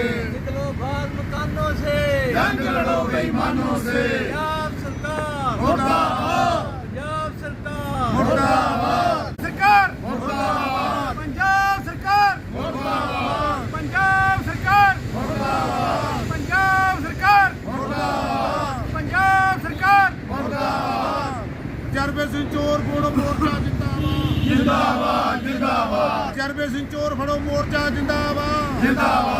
निकलो बाल मकानों से जंग लड़ो बेईमानों से पंजाब सरकार मुर्दाबाद पंजाब सरकार मुर्दाबाद ਸਰਕਾਰ मुर्दाबाद ਪੰਜਾਬ ਸਰਕਾਰ मुर्दाबाद ਪੰਜਾਬ ਸਰਕਾਰ मुर्दाबाद ਪੰਜਾਬ ਸਰਕਾਰ मुर्दाबाद ਪੰਜਾਬ ਸਰਕਾਰ मुर्दाबाद ਜਰਬੇ ਸਿੰਘ ਚੋਰ ਫੜੋ ਮੋਰਚਾ ਜਿੰਦਾਬਾਦ जिंदाबाद जिंदाबाद ਜਰਬੇ ਸਿੰਘ ਚੋਰ ਫੜੋ ਮੋਰਚਾ ਜਿੰਦਾਬਾਦ जिंदाबाद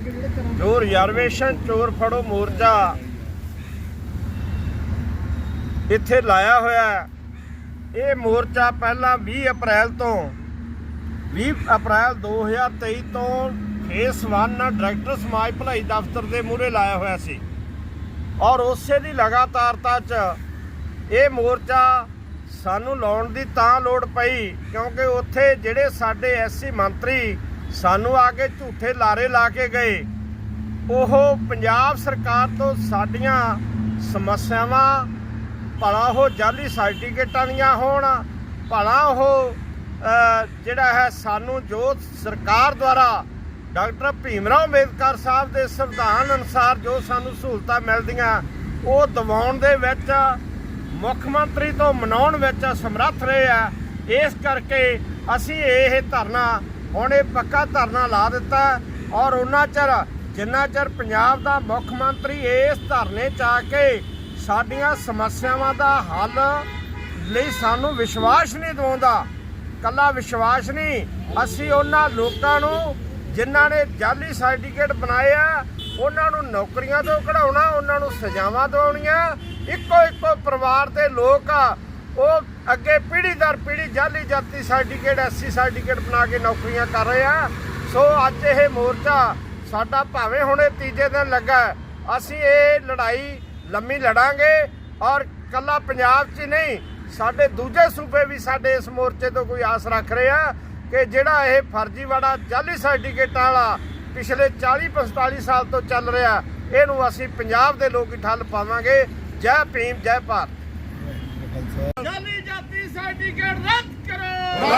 ਜੋ ਰਿਜ਼ਰਵੇਸ਼ਨ ਚੋਰ ਫੜੋ ਮੋਰਚਾ। ਇੱਥੇ ਲਾਇਆ ਹੋਇਆ ਇਹ ਮੋਰਚਾ ਪਹਿਲਾਂ 20 ਅਪ੍ਰੈਲ ਤੋਂ 20 ਅਪ੍ਰੈਲ 2023 ਤੋਂ ਫੇਸ 1 ਡਾਇਰੈਕਟਰ ਸਮਾਜ ਭਲਾਈ ਦਫ਼ਤਰ ਦੇ ਮੂਹਰੇ ਲਾਇਆ ਹੋਇਆ ਸੀ। ਔਰ ਉਸੇ ਦੀ ਲਗਾਤਾਰਤਾ 'ਚ ਇਹ ਮੋਰਚਾ ਸਾਨੂੰ ਲਾਉਣ ਦੀ ਤਾਂ ਲੋੜ ਪਈ, ਕਿਉਂਕਿ ਉੱਥੇ ਜਿਹੜੇ ਸਾਡੇ ਐਸਸੀ ਮੰਤਰੀ ਸਾਨੂੰ ਆ ਕੇ ਝੂਠੇ ਲਾਰੇ ਲਾ ਕੇ ਗਏ। ਉਹ ਪੰਜਾਬ ਸਰਕਾਰ ਤੋਂ ਸਾਡੀਆਂ ਸਮੱਸਿਆਵਾਂ, ਭਲਾ ਉਹ ਜਾਲੀ ਸਰਟੀਫਿਕੇਟਾਂ ਦੀਆਂ ਹੋਣ, ਭਲਾ ਉਹ ਜਿਹੜਾ ਹੈ ਸਾਨੂੰ ਜੋ ਸਰਕਾਰ ਦੁਆਰਾ ਡਾਕਟਰ ਭੀਮਰਾਓ ਅੰਬੇਦਕਰ ਸਾਹਿਬ ਦੇ ਸੰਵਿਧਾਨ ਅਨੁਸਾਰ ਜੋ ਸਾਨੂੰ ਸਹੂਲਤਾਂ ਮਿਲਦੀਆਂ, ਉਹ ਦਿਵਾਉਣ ਦੇ ਵਿੱਚ, ਮੁੱਖ ਮੰਤਰੀ ਤੋਂ ਮਨਾਉਣ ਵਿੱਚ ਸਮਰੱਥ ਰਹੇ ਆ। ਇਸ ਕਰਕੇ ਅਸੀਂ ਇਹ ਧਰਨਾ ਹੁਣ ਇਹ ਪੱਕਾ ਧਰਨਾ ਲਾ ਦਿੱਤਾ ਔਰ ਉਹਨਾਂ ਚਿਰ, ਜਿੰਨਾ ਚਿਰ ਪੰਜਾਬ ਦਾ ਮੁੱਖ ਮੰਤਰੀ ਇਸ ਧਰਨੇ 'ਚ ਆ ਕੇ ਸਾਡੀਆਂ ਸਮੱਸਿਆਵਾਂ ਦਾ ਹੱਲ ਲਈ ਸਾਨੂੰ ਵਿਸ਼ਵਾਸ ਨਹੀਂ ਦਿਵਾਉਂਦਾ ਕੱਲਾ ਵਿਸ਼ਵਾਸ ਨਹੀਂ, ਅਸੀਂ ਉਹਨਾਂ ਲੋਕਾਂ ਨੂੰ ਜਿਨ੍ਹਾਂ ਨੇ ਜਾਲੀ ਸਰਟੀਫਿਕੇਟ ਬਣਾਏ ਆ, ਉਹਨਾਂ ਨੂੰ ਨੌਕਰੀਆਂ ਤੋਂ ਕਢਾਉਣਾ, ਉਹਨਾਂ ਨੂੰ ਸਜ਼ਾਵਾਂ ਦਿਵਾਉਣੀਆਂ ਇੱਕੋ ਇੱਕੋ ਪਰਿਵਾਰ ਦੇ ਲੋਕ ਆ ਉਹ ਅੱਗੇ ਪੀੜ੍ਹੀ ਦਰ ਪੀੜ੍ਹੀ ਜਾਲੀ ਜਾਤੀ ਸਰਟੀਫਿਕੇਟ, ਐਸਸੀ ਸਰਟੀਫਿਕੇਟ ਬਣਾ ਕੇ ਨੌਕਰੀਆਂ ਕਰ ਰਹੇ ਆ। ਸੋ ਅੱਜ ਇਹ ਮੋਰਚਾ ਸਾਡਾ ਭਾਵੇਂ ਹੁਣੇ ਤੀਜੇ ਦਿਨ ਲੱਗਾ ਅਸੀਂ ਇਹ ਲੜਾਈ ਲੰਮੀ ਲੜਾਂਗੇ ਔਰ ਕੱਲਾ ਪੰਜਾਬ 'ਚ ਹੀ ਨਹੀਂ, ਸਾਡੇ ਦੂਜੇ ਸੂਬੇ ਵੀ ਸਾਡੇ ਇਸ ਮੋਰਚੇ ਤੋਂ ਕੋਈ ਆਸ ਰੱਖ ਰਹੇ ਆ ਕਿ ਜਿਹੜਾ ਇਹ ਫਰਜ਼ੀਵਾੜਾ ਜਾਲੀ ਸਰਟੀਫਿਕੇਟਾਂ ਵਾਲਾ ਪਿਛਲੇ 40 45 ਸਾਲ ਤੋਂ ਚੱਲ ਰਿਹਾ, ਇਹਨੂੰ ਅਸੀਂ ਪੰਜਾਬ ਦੇ ਲੋਕ ਹੀ ਠੱਲ ਪਾਵਾਂਗੇ। ਜੈ ਭੀਮ, ਜੈ ਭਾਰਤ ਜਾਲੀ ਜਾਤੀ ਸਰਟੀਫਿਕੇਟ ਰੱਦ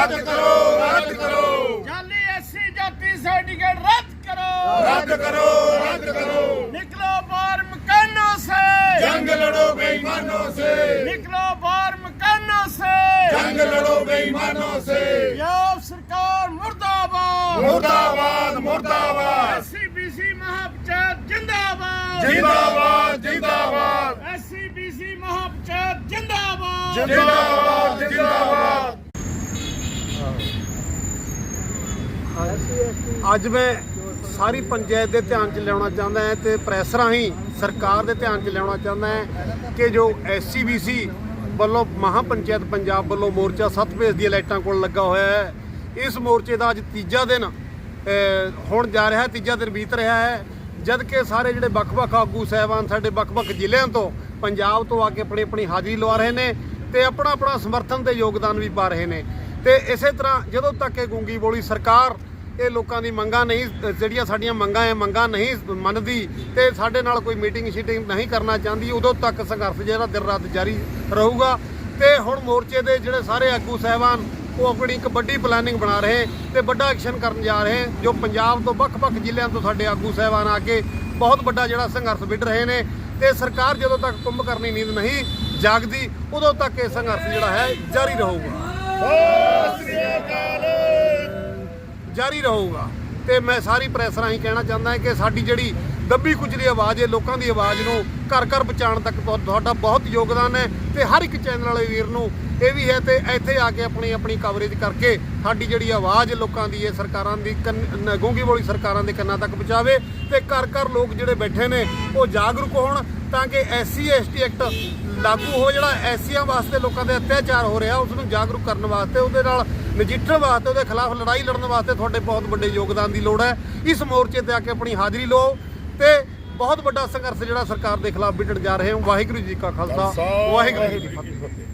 ਰੱਦ ਕਰੋ ਰੱਦ ਕਰੋ। ਜਾਲੀ ਐਸਸੀ ਜਾਤੀ ਸਰਟੀਫਿਕੇਟ ਰੱਦ ਕਰੋ। ਰੱਦ ਕਰੋ ਰੱਦ ਕਰੋ। ਨਿਕਲੋ ਬਾਹਰ ਮਕਾਨੋਂ ਸੇ। ਜੰਗ ਲੜੋ ਬੇਈਮਾਨੋਂ ਸੇ। ਨਿਕਲੋ ਬਾਹਰ ਮਕਾਨੋਂ ਸੇ। ਜੰਗ ਲੜੋ ਬੇਈਮਾਨੋਂ ਸੇ। ਯਾਬ ਸਰਕਾਰ ਮੁਰਦਾਬਾਦ। ਮੁਰਦਾਬਾਦ ਮੁਰਦਾਬਾਦ। ਐਸਸੀ ਬੀਸੀ ਮਹਾਪੰਚਾਇਤ ਜਿੰਦਾਬਾਦ। ਜਿੰਦਾਬਾਦ ਜਿੰਦਾਬਾਦ। ਐਸਸੀ ਬੀਸੀ ਮਹਾਪੰਚਾਇਤ ਜਿੰਦਾਬਾਦ। ਜਿੰਦਾਬਾਦ ਜਿੰਦਾਬਾਦ। ਅੱਜ ਮੈਂ ਸਾਰੀ ਪੰਚਾਇਤ ਦੇ ਧਿਆਨ 'ਚ ਲਿਆਉਣਾ ਚਾਹੁੰਦਾ ਹਾਂ ਤੇ ਪ੍ਰੈਸ ਰਾਹੀਂ ਸਰਕਾਰ ਦੇ ਧਿਆਨ 'ਚ ਲਿਆਉਣਾ ਚਾਹੁੰਦਾ ਹਾਂ ਕਿ ਜੋ ਐਸਸੀਬੀਸੀ ਵੱਲੋਂ ਮਹਾ ਪੰਚਾਇਤ ਪੰਜਾਬ ਵੱਲੋਂ ਮੋਰਚਾ ਸੱਤ ਫੇਸ ਦੀਆਂ ਲਾਈਟਾਂ ਕੋਲ ਲੱਗਾ ਹੋਇਆ ਹੈ ਇਸ ਮੋਰਚੇ ਦਾ ਅੱਜ ਤੀਜਾ ਦਿਨ ਅਹ, ਹੁਣ ਜਾ ਰਿਹਾ ਤੀਜਾ ਦਿਨ ਬੀਤ ਰਿਹਾ ਹੈ ਜਦ ਕਿ ਸਾਰੇ ਜਿਹੜੇ ਵੱਖ-ਵੱਖ ਆਗੂ ਸਹਿਬਾਨ ਸਾਡੇ ਵੱਖ-ਵੱਖ ਜ਼ਿਲ੍ਹਿਆਂ ਤੋਂ ਪੰਜਾਬ ਤੋਂ ਆ ਕੇ ਆਪਣੀ ਆਪਣੀ ਹਾਜ਼ਰੀ ਲਵਾ ਰਹੇ ਨੇ ਤੇ ਆਪਣਾ ਆਪਣਾ ਸਮਰਥਨ ਤੇ ਯੋਗਦਾਨ ਵੀ ਪਾ ਰਹੇ ਨੇ। ਤੇ ਇਸੇ ਤਰ੍ਹਾਂ ਜਦੋਂ ਤੱਕ ਇਹ ਗੂੰਗੀ ਬੋਲੀ ਸਰਕਾਰ ਇਹ ਲੋਕਾਂ ਦੀ ਮੰਗਾਂ ਨਹੀਂ, ਜਿਹੜੀਆਂ ਸਾਡੀਆਂ ਮੰਗਾਂ ਹੈ ਮੰਗਾਂ ਨਹੀਂ ਮੰਨਦੀ ਤੇ ਸਾਡੇ ਨਾਲ ਕੋਈ ਮੀਟਿੰਗ ਸ਼ੀਟਿੰਗ ਨਹੀਂ ਕਰਨਾ ਚਾਹੁੰਦੀ, ਉਦੋਂ ਤੱਕ ਸੰਘਰਸ਼ ਜਿਹੜਾ ਦਿਨ ਰਾਤ ਜਾਰੀ ਰਹੂਗਾ। ਤੇ ਹੁਣ ਮੋਰਚੇ ਦੇ ਜਿਹੜੇ ਸਾਰੇ ਆਗੂ ਸਹਿਬਾਨ, ਉਹ ਆਪਣੀ ਇੱਕ ਵੱਡੀ ਪਲੈਨਿੰਗ ਬਣਾ ਰਹੇ ਤੇ ਵੱਡਾ ਐਕਸ਼ਨ ਕਰਨ ਜਾ ਰਹੇ, ਜੋ ਪੰਜਾਬ ਤੋਂ ਵੱਖ-ਵੱਖ ਜ਼ਿਲ੍ਹਿਆਂ ਤੋਂ ਸਾਡੇ ਆਗੂ ਸਹਿਬਾਨ ਆ ਕੇ ਬਹੁਤ ਵੱਡਾ ਜਿਹੜਾ ਸੰਘਰਸ਼ ਵਿੱਢ ਰਹੇ ਨੇ ਤੇ ਸਰਕਾਰ ਜਦੋਂ ਤੱਕ ਕੁੰਭਕਰਨੀ ਨੀਂਦ ਨਹੀਂ ਜਾਗਦੀ, ਉਦੋਂ ਤੱਕ ਇਹ ਸੰਘਰਸ਼ ਜਿਹੜਾ ਹੈ ਜਾਰੀ ਰਹੂਗਾ। ਜਾਰੀ ਰਹੂਗਾ। ਤੇ ਮੈਂ ਸਾਰੀ ਪ੍ਰੈਸ ਰਾਹੀਂ ਕਹਿਣਾ ਚਾਹੁੰਦਾ ਕਿ ਸਾਡੀ ਜਿਹੜੀ ਦੱਬੀ ਕੁਚਲੀ ਆਵਾਜ਼ ਹੈ, ਲੋਕਾਂ ਦੀ ਆਵਾਜ਼ ਨੂੰ ਘਰ ਘਰ ਪਹੁੰਚਾਉਣ ਤੱਕ ਤੁਹਾ- ਤੁਹਾਡਾ ਬਹੁਤ ਯੋਗਦਾਨ ਹੈ ਤੇ ਹਰ ਇੱਕ ਚੈਨਲ ਵਾਲੇ ਵੀਰ ਨੂੰ ਇਹ ਵੀ ਹੈ ਤੇ ਇੱਥੇ ਆ ਕੇ ਆਪਣੀ ਆਪਣੀ ਕਵਰੇਜ ਕਰਕੇ ਸਾਡੀ ਜਿਹੜੀ ਆਵਾਜ਼ ਲੋਕਾਂ ਦੀ ਹੈ, ਸਰਕਾਰਾਂ ਦੀ ਕੰਨ- ਗੂੰਗੀ ਬੋਲੀ ਸਰਕਾਰਾਂ ਦੇ ਕੰਨਾਂ ਤੱਕ ਪਹੁੰਚਾਵੇ ਤੇ ਘਰ ਘਰ ਲੋਕ ਜਿਹੜੇ ਬੈਠੇ ਨੇ ਉਹ ਜਾਗਰੂਕ ਹੋਣ ਤਾਂ ਕਿ ਐਸਸੀ, ਐਸਟੀ ਐਕਟ ਲਾਗੂ ਹੋ ਜਿਹੜਾ ਐਸੀਆਂ ਵਾਸਤੇ ਲੋਕਾਂ ਦੇ ਅਤਿਆਚਾਰ ਹੋ ਰਿਹਾ ਉਸ ਨੂੰ ਜਾਗਰੂਕ ਕਰਨ ਵਾਸਤੇ, ਉਹਦੇ ਨਾਲ ਨਜਿੱਠਣ ਵਾਸਤੇ, ਉਹਦੇ ਖਿਲਾਫ ਲੜਾਈ ਲੜਨ ਵਾਸਤੇ ਤੁਹਾਡੇ ਬਹੁਤ ਵੱਡੇ ਯੋਗਦਾਨ ਦੀ ਲੋੜ ਹੈ। ਇਸ ਮੋਰਚੇ ਤੇ ਆ ਕੇ ਆਪਣੀ ਹਾਜ਼ਰੀ ਲਓ। ਤੇ ਬਹੁਤ ਵੱਡਾ ਸੰਘਰਸ਼ ਜਿਹੜਾ ਸਰਕਾਰ ਦੇ ਖਿਲਾਫ ਵਿੱਢਣ ਜਾ ਰਹੇ ਹਾਂ। ਵਾਹਿਗੁਰੂ ਜੀ ਕਾ ਖਾਲਸਾ ਵਾਹਿਗੁਰੂ ਜੀ ਕੀ ਫਤਿਹ।